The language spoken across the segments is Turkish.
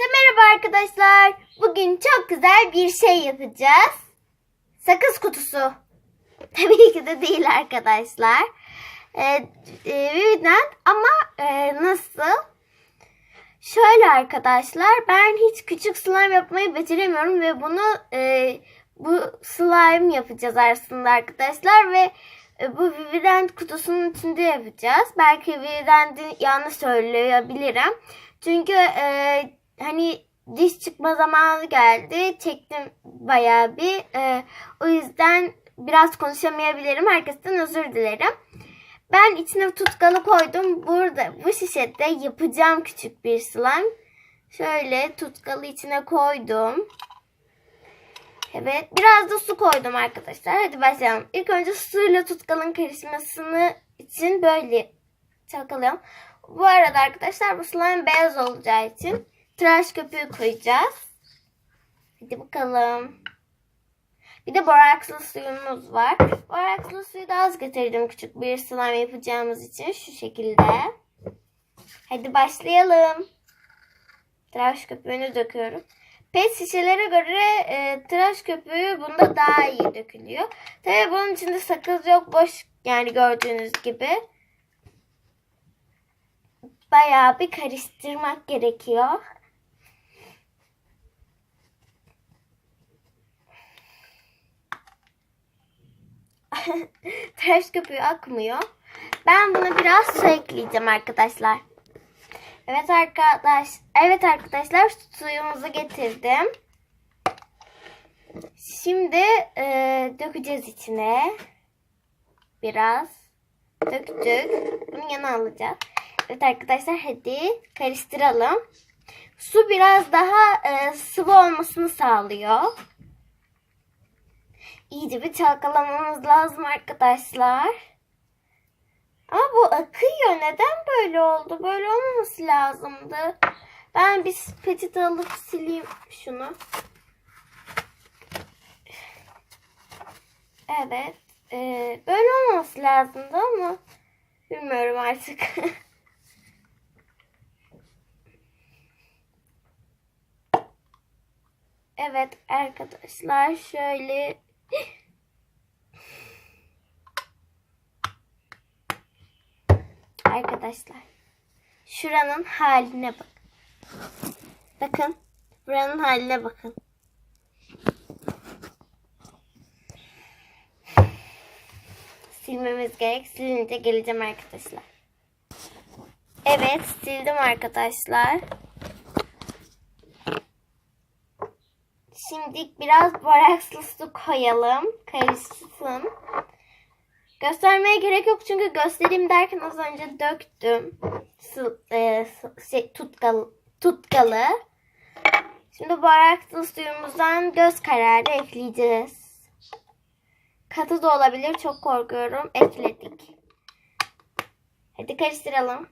Herkese merhaba arkadaşlar. Bugün çok güzel bir şey yapacağız. Sakız kutusu. Tabii ki de değil arkadaşlar. Ee, e, ama e, nasıl? Şöyle arkadaşlar ben hiç küçük slime yapmayı beceremiyorum ve bunu e, bu slime yapacağız aslında arkadaşlar ve e, bu Vivi'den kutusunun içinde yapacağız. Belki Vivi'den yanlış söyleyebilirim. Çünkü e, hani diş çıkma zamanı geldi. Çektim bayağı bir. E, o yüzden biraz konuşamayabilirim. Herkesten özür dilerim. Ben içine tutkalı koydum. Burada bu şişede yapacağım küçük bir slime. Şöyle tutkalı içine koydum. Evet biraz da su koydum arkadaşlar. Hadi başlayalım. İlk önce suyla tutkalın karışmasını için böyle çalkalıyorum. Bu arada arkadaşlar bu slime beyaz olacağı için tıraş köpüğü koyacağız. Hadi bakalım. Bir de borakslı suyumuz var. Borakslı suyu da az getirdim küçük bir slime yapacağımız için. Şu şekilde. Hadi başlayalım. Tıraş köpüğünü döküyorum. Pet şişelere göre e, tıraş köpüğü bunda daha iyi dökülüyor. Tabii bunun içinde sakız yok. Boş yani gördüğünüz gibi. Bayağı bir karıştırmak gerekiyor. Tıraş köpüğü akmıyor. Ben buna biraz su ekleyeceğim arkadaşlar. Evet arkadaş, evet arkadaşlar suyumuzu getirdim. Şimdi e, dökeceğiz içine. Biraz döktük. Bunu yana alacağız. Evet arkadaşlar hadi karıştıralım. Su biraz daha e, sıvı olmasını sağlıyor. İyice bir çalkalamamız lazım arkadaşlar. Ama bu akıyor. Neden böyle oldu? Böyle olmaması lazımdı. Ben bir peçete alıp sileyim şunu. Evet. Ee, böyle olmaması lazımdı ama bilmiyorum artık. evet arkadaşlar şöyle Arkadaşlar şuranın haline bak. Bakın buranın haline bakın. Silmemiz gerek. Silince geleceğim arkadaşlar. Evet sildim arkadaşlar. Şimdi biraz borakslı su koyalım. Karışsın. Göstermeye gerek yok çünkü göstereyim derken az önce döktüm. Su, e, şey, tutkalı, tutkalı. Şimdi borakslı suyumuzdan göz kararı ekleyeceğiz. Katı da olabilir çok korkuyorum. Ekledik. Hadi karıştıralım.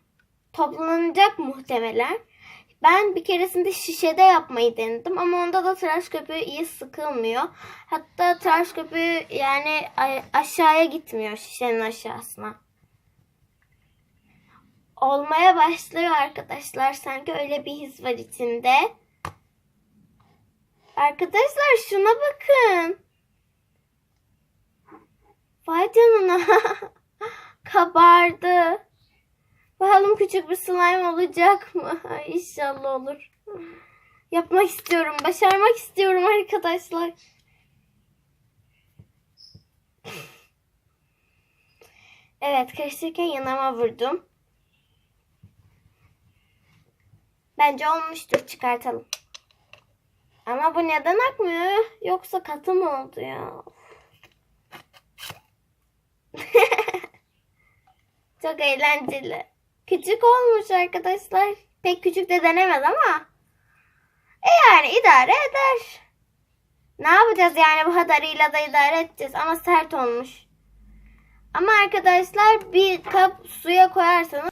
Toplanacak muhtemelen. Ben bir keresinde şişede yapmayı denedim ama onda da tıraş köpüğü iyi sıkılmıyor. Hatta tıraş köpüğü yani aşağıya gitmiyor şişenin aşağısına. Olmaya başlıyor arkadaşlar. Sanki öyle bir his var içinde. Arkadaşlar şuna bakın. Vay canına. Kabardı. Bakalım küçük bir slime olacak mı? İnşallah olur. Yapmak istiyorum. Başarmak istiyorum arkadaşlar. Evet karıştırırken yanıma vurdum. Bence olmuştur. Çıkartalım. Ama bu neden akmıyor? Yoksa katı mı oldu ya? Çok eğlenceli. Küçük olmuş arkadaşlar. Pek küçük de denemez ama. E yani idare eder. Ne yapacağız yani bu kadarıyla da idare edeceğiz. Ama sert olmuş. Ama arkadaşlar bir kap suya koyarsanız